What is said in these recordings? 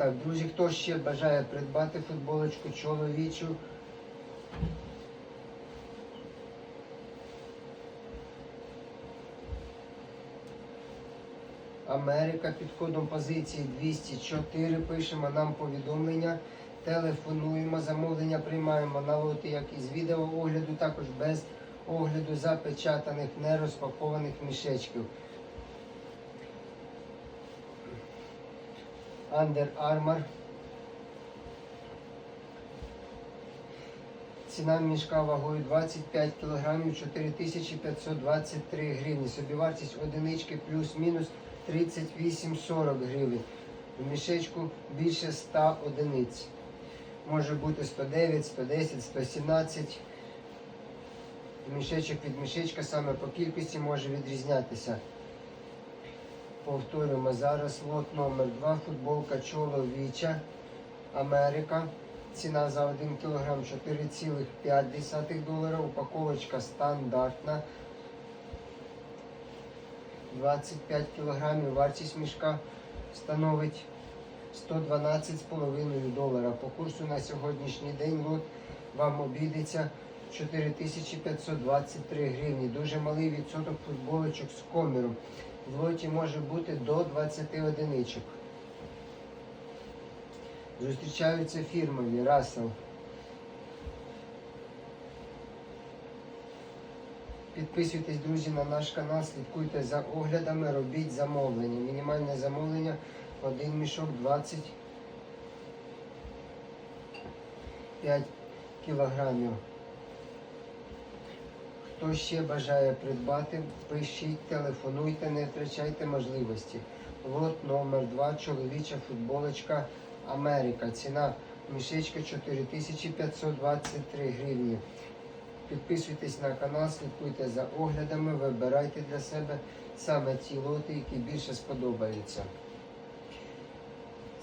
Так, друзі, хто ще бажає придбати футболочку чоловічу? Америка під кодом позиції 204. Пишемо нам повідомлення, телефонуємо, замовлення приймаємо на лоти, як із відеоогляду, також без огляду запечатаних, нерозпакованих мішечків. Under Armour. Ціна мішка вагою 25 кг 4523 гривні. Собівартість одинички плюс-мінус 38-40 гривень. В мішечку більше 100 одиниць. Може бути 109, 110, 117. Мішечок від мішечка саме по кількості може відрізнятися. Повторюємо зараз лот номер 2 футболка чоловіча Америка. Ціна за 1 кг 4,5 долара. Упаковочка стандартна. 25 кг. Вартість мішка становить 112,5 долара. По курсу на сьогоднішній день лот вам обійдеться 4523 гривні. Дуже малий відсоток футболочок з коміром. В лоті може бути до 20 одиничок. Зустрічаються фірмові Russell. Підписуйтесь, друзі, на наш канал, слідкуйте за оглядами, робіть замовлення. Мінімальне замовлення один мішок 25 кілограмів. Хто ще бажає придбати, пишіть, телефонуйте, не втрачайте можливості. Лот номер 2 чоловіча футболочка Америка. Ціна мішечка 4523 гривні. Підписуйтесь на канал, слідкуйте за оглядами, вибирайте для себе саме ті лоти, які більше сподобаються.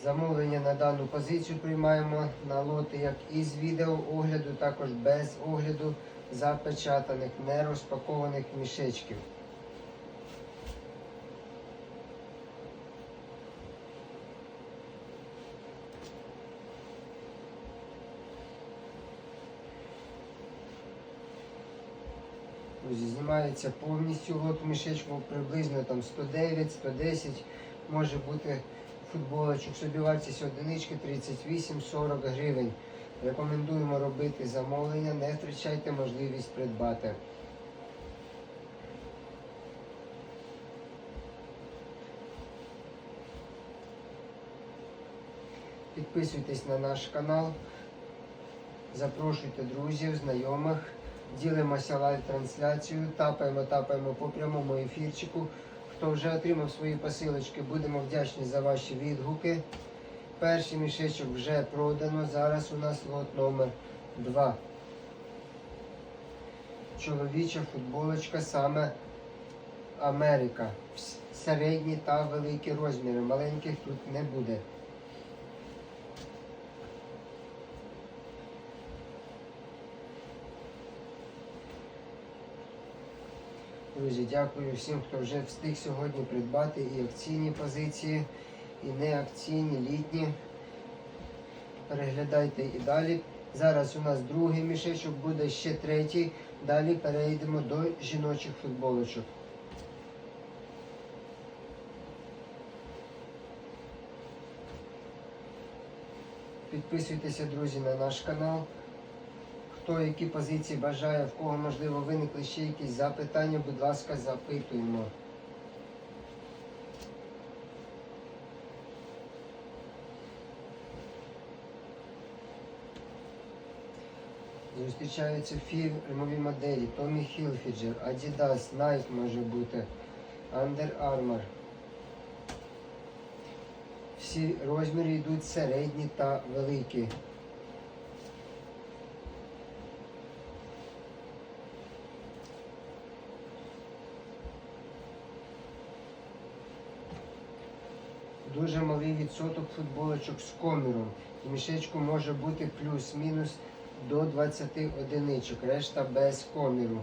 Замовлення на дану позицію приймаємо на лоти як із відео огляду, також без огляду запечатаних, не розпакованих мішечків. Знімається повністю лот мішечку приблизно там 109-110 може бути футболочок. Собівартість одинички 38-40 гривень. Рекомендуємо робити замовлення, не втрачайте можливість придбати. Підписуйтесь на наш канал, запрошуйте друзів, знайомих, ділимося лайв-трансляцією, тапаємо, тапаємо по прямому ефірчику. Хто вже отримав свої посилочки, будемо вдячні за ваші відгуки. Перший мішечок вже продано. Зараз у нас лот номер 2. Чоловіча футболочка саме Америка. Середні та великі розміри. Маленьких тут не буде. Друзі, дякую всім, хто вже встиг сьогодні придбати і акційні позиції, і не акційні, літні. Переглядайте і далі. Зараз у нас другий мішечок, буде ще третій. Далі перейдемо до жіночих футболочок. Підписуйтеся, друзі, на наш канал. Хто які позиції бажає, в кого можливо виникли ще якісь запитання, будь ласка, запитуємо. Зустрічаються фірмові моделі Tommy Hilfiger, Adidas, Nike може бути, Under Armour. Всі розміри йдуть середні та великі. Дуже малий відсоток футболочок з коміром. В мішечку може бути плюс-мінус до 20 одиничок, решта без коміру.